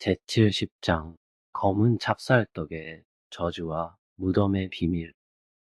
제70장 검은 찹쌀떡의 저주와 무덤의 비밀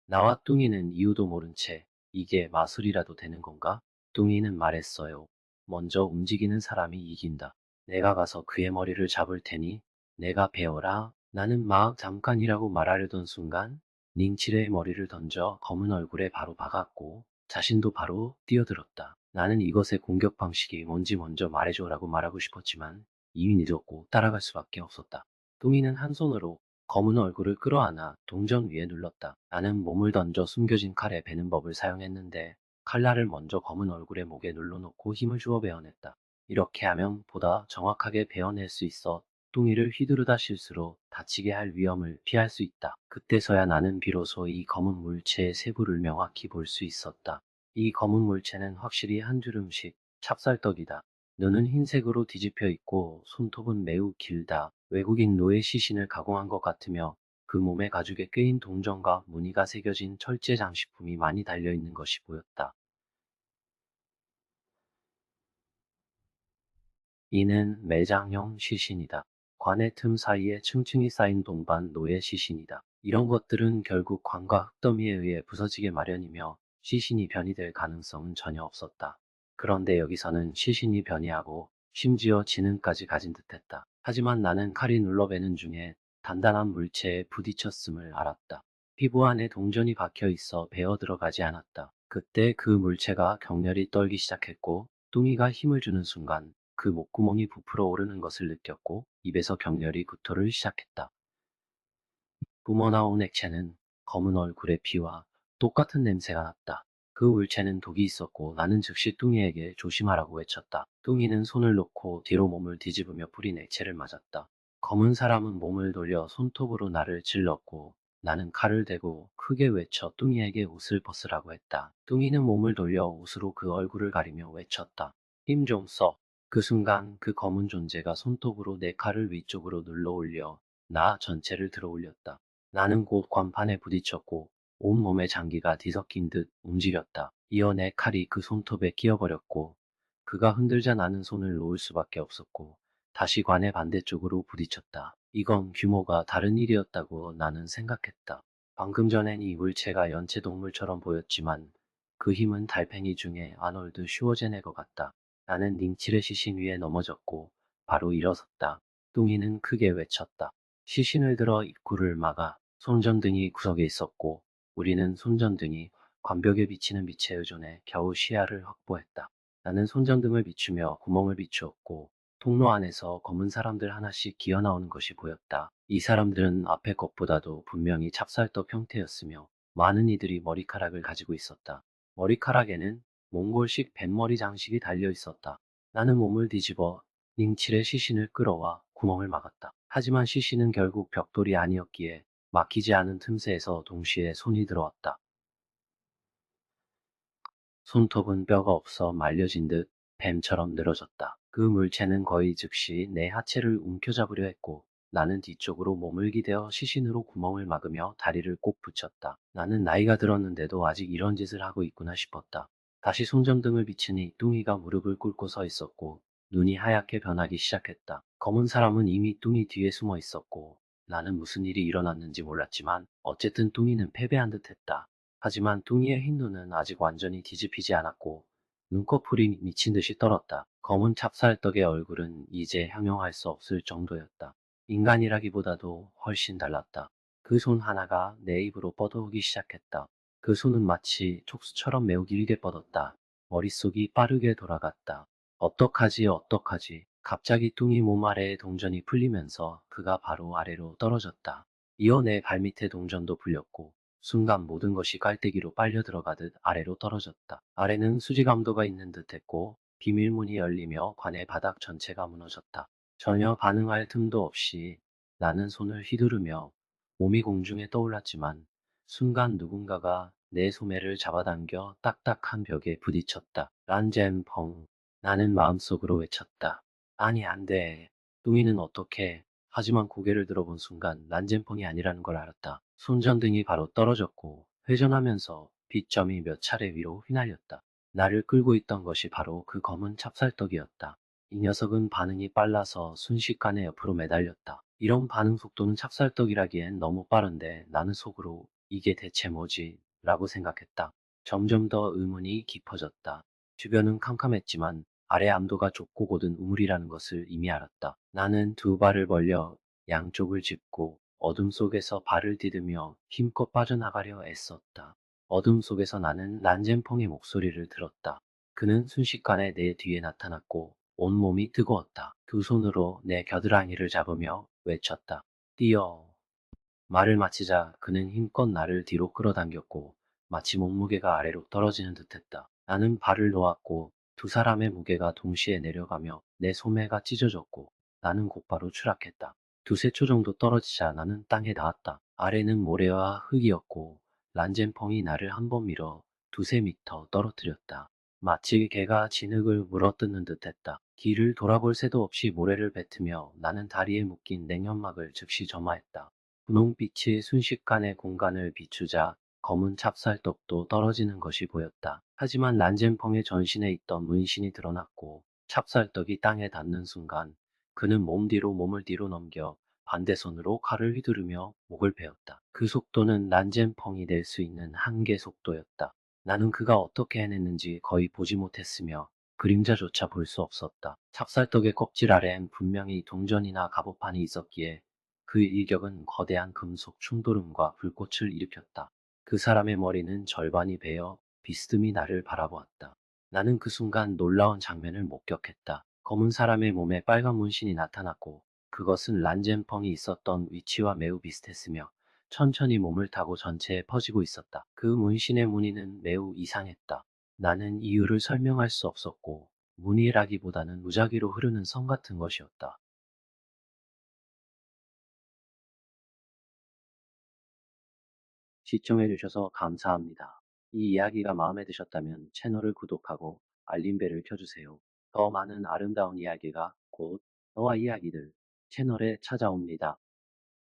나와 뚱이는 이유도 모른 채 이게 마술이라도 되는 건가? 뚱이는 말했어요. 먼저 움직이는 사람이 이긴다. 내가 가서 그의 머리를 잡을 테니 내가 배워라. 나는 막 잠깐이라고 말하려던 순간 닝칠의 머리를 던져 검은 얼굴에 바로 박았고 자신도 바로 뛰어들었다. 나는 이것의 공격 방식이 뭔지 먼저 말해줘라고 말하고 싶었지만 이미 늦었고 따라갈 수밖에 없었다. 뚱이는 한 손으로 검은 얼굴을 끌어안아 동전 위에 눌렀다. 나는 몸을 던져 숨겨진 칼에 베는 법을 사용했는데 칼날을 먼저 검은 얼굴의 목에 눌러놓고 힘을 주어 베어냈다. 이렇게 하면 보다 정확하게 베어낼 수 있어 뚱이를 휘두르다 실수로 다치게 할 위험을 피할 수 있다. 그때서야 나는 비로소 이 검은 물체의 세부를 명확히 볼 수 있었다. 이 검은 물체는 확실히 한 주름씩 찹쌀떡이다. 눈은 흰색으로 뒤집혀 있고 손톱은 매우 길다. 외국인 노예 시신을 가공한 것 같으며 그 몸의 가죽에 꿰인 동전과 무늬가 새겨진 철제 장식품이 많이 달려 있는 것이 보였다. 이는 매장형 시신이다. 관의 틈 사이에 층층이 쌓인 동반 노예 시신이다. 이런 것들은 결국 관과 흙더미에 의해 부서지게 마련이며 시신이 변이 될 가능성은 전혀 없었다. 그런데 여기서는 시신이 변이하고 심지어 지능까지 가진 듯했다. 하지만 나는 칼이 눌러베는 중에 단단한 물체에 부딪혔음을 알았다. 피부 안에 동전이 박혀 있어 베어 들어가지 않았다. 그때 그 물체가 격렬히 떨기 시작했고 뚱이가 힘을 주는 순간 그 목구멍이 부풀어 오르는 것을 느꼈고 입에서 격렬히 구토를 시작했다. 뿜어나온 액체는 검은 얼굴의 피와 똑같은 냄새가 났다. 그 물체는 독이 있었고 나는 즉시 뚱이에게 조심하라고 외쳤다. 뚱이는 손을 놓고 뒤로 몸을 뒤집으며 뿌린 액체를 맞았다. 검은 사람은 몸을 돌려 손톱으로 나를 찔렀고 나는 칼을 대고 크게 외쳐 뚱이에게 옷을 벗으라고 했다. 뚱이는 몸을 돌려 옷으로 그 얼굴을 가리며 외쳤다. 힘 좀 써. 그 순간 그 검은 존재가 손톱으로 내 칼을 위쪽으로 눌러 올려 나 전체를 들어 올렸다. 나는 곧 관판에 부딪혔고 온몸의 장기가 뒤섞인 듯 움직였다. 내 칼이 그 손톱에 끼어버렸고 그가 흔들자 나는 손을 놓을 수밖에 없었고 다시 관의 반대쪽으로 부딪혔다. 이건 규모가 다른 일이었다고 나는 생각했다. 방금 전엔 이 물체가 연체 동물처럼 보였지만 그 힘은 달팽이 중에 아놀드 슈워제네거 같다. 나는 닝칠의 시신 위에 넘어졌고 바로 일어섰다. 뚱이는 크게 외쳤다. 시신을 들어 입구를 막아 손전등이 구석에 있었고 우리는 손전등이 관벽에 비치는 빛에 의존해 겨우 시야를 확보했다. 나는 손전등을 비추며 구멍을 비추었고 통로 안에서 검은 사람들 하나씩 기어 나오는 것이 보였다. 이 사람들은 앞의 것보다도 분명히 찹쌀떡 형태였으며 많은 이들이 머리카락을 가지고 있었다. 머리카락에는 몽골식 뱃머리 장식이 달려 있었다. 나는 몸을 뒤집어 닝칠의 시신을 끌어와 구멍을 막았다. 하지만 시신은 결국 벽돌이 아니었기에 막히지 않은 틈새에서 동시에 손이 들어왔다. 손톱은 뼈가 없어 말려진 듯 뱀처럼 늘어졌다. 그 물체는 거의 즉시 내 하체를 움켜잡으려 했고 나는 뒤쪽으로 몸을 기대어 시신으로 구멍을 막으며 다리를 꼭 붙였다. 나는 나이가 들었는데도 아직 이런 짓을 하고 있구나 싶었다. 다시 손전등을 비치니 뚱이가 무릎을 꿇고 서 있었고 눈이 하얗게 변하기 시작했다. 검은 사람은 이미 뚱이 뒤에 숨어 있었고 나는 무슨 일이 일어났는지 몰랐지만 어쨌든 뚱이는 패배한 듯 했다. 하지만 뚱이의 흰 눈은 아직 완전히 뒤집히지 않았고 눈꺼풀이 미친 듯이 떨었다. 검은 찹쌀떡의 얼굴은 이제 형용할 수 없을 정도였다. 인간이라기보다도 훨씬 달랐다. 그 손 하나가 내 입으로 뻗어오기 시작했다. 그 손은 마치 촉수처럼 매우 길게 뻗었다. 머릿속이 빠르게 돌아갔다. 어떡하지 어떡하지. 갑자기 뚱이 몸 아래의 동전이 풀리면서 그가 바로 아래로 떨어졌다. 이어 내 발밑에 동전도 풀렸고 순간 모든 것이 깔때기로 빨려 들어가듯 아래로 떨어졌다. 아래는 수지감도가 있는 듯했고 비밀문이 열리며 관의 바닥 전체가 무너졌다. 전혀 반응할 틈도 없이 나는 손을 휘두르며 몸이 공중에 떠올랐지만 순간 누군가가 내 소매를 잡아당겨 딱딱한 벽에 부딪혔다. 란젠펑. 나는 마음속으로 외쳤다. 아니 안 돼. 뚱이는 어떻게 하지만 고개를 들어본 순간 란젠펑이 아니라는 걸 알았다. 손전등이 바로 떨어졌고 회전하면서 빛점이 몇 차례 위로 휘날렸다. 나를 끌고 있던 것이 바로 그 검은 찹쌀떡이었다. 이 녀석은 반응이 빨라서 순식간에 옆으로 매달렸다. 이런 반응 속도는 찹쌀떡이라기엔 너무 빠른데 나는 속으로 이게 대체 뭐지? 라고 생각했다. 점점 더 의문이 깊어졌다. 주변은 캄캄했지만 아래 암도가 좁고 곧은 우물이라는 것을 이미 알았다. 나는 두 발을 벌려 양쪽을 짚고 어둠 속에서 발을 디디며 힘껏 빠져나가려 애썼다. 어둠 속에서 나는 란젠펑의 목소리를 들었다. 그는 순식간에 내 뒤에 나타났고 온몸이 뜨거웠다. 두 손으로 내 겨드랑이를 잡으며 외쳤다. 뛰어. 말을 마치자 그는 힘껏 나를 뒤로 끌어당겼고 마치 몸무게가 아래로 떨어지는 듯했다. 나는 발을 놓았고 두 사람의 무게가 동시에 내려가며 내 소매가 찢어졌고 나는 곧바로 추락했다. 두세 초 정도 떨어지자 나는 땅에 닿았다. 아래는 모래와 흙이었고 란젠펑이 나를 한 번 밀어 두세 미터 떨어뜨렸다. 마치 개가 진흙을 물어뜯는 듯했다. 뒤를 돌아볼 새도 없이 모래를 뱉으며 나는 다리에 묶인 냉연막을 즉시 점화했다. 분홍빛이 순식간에 공간을 비추자 검은 찹쌀떡도 떨어지는 것이 보였다. 하지만 란젠펑의 전신에 있던 문신이 드러났고 찹쌀떡이 땅에 닿는 순간 그는 몸 뒤로 몸을 뒤로 넘겨 반대손으로 칼을 휘두르며 목을 베었다. 그 속도는 란젠펑이 낼 수 있는 한계 속도였다. 나는 그가 어떻게 해냈는지 거의 보지 못했으며 그림자조차 볼 수 없었다. 찹쌀떡의 껍질 아래엔 분명히 동전이나 갑옷판이 있었기에 그 일격은 거대한 금속 충돌음과 불꽃을 일으켰다. 그 사람의 머리는 절반이 베어 비스듬히 나를 바라보았다. 나는 그 순간 놀라운 장면을 목격했다. 검은 사람의 몸에 빨간 문신이 나타났고 그것은 란젠펑이 있었던 위치와 매우 비슷했으며 천천히 몸을 타고 전체에 퍼지고 있었다. 그 문신의 무늬는 매우 이상했다. 나는 이유를 설명할 수 없었고 무늬라기보다는 무작위로 흐르는 성 같은 것이었다. 시청해주셔서 감사합니다. 이 이야기가 마음에 드셨다면 채널을 구독하고 알림벨을 켜주세요. 더 많은 아름다운 이야기가 곧 너와 이야기들 채널에 찾아옵니다.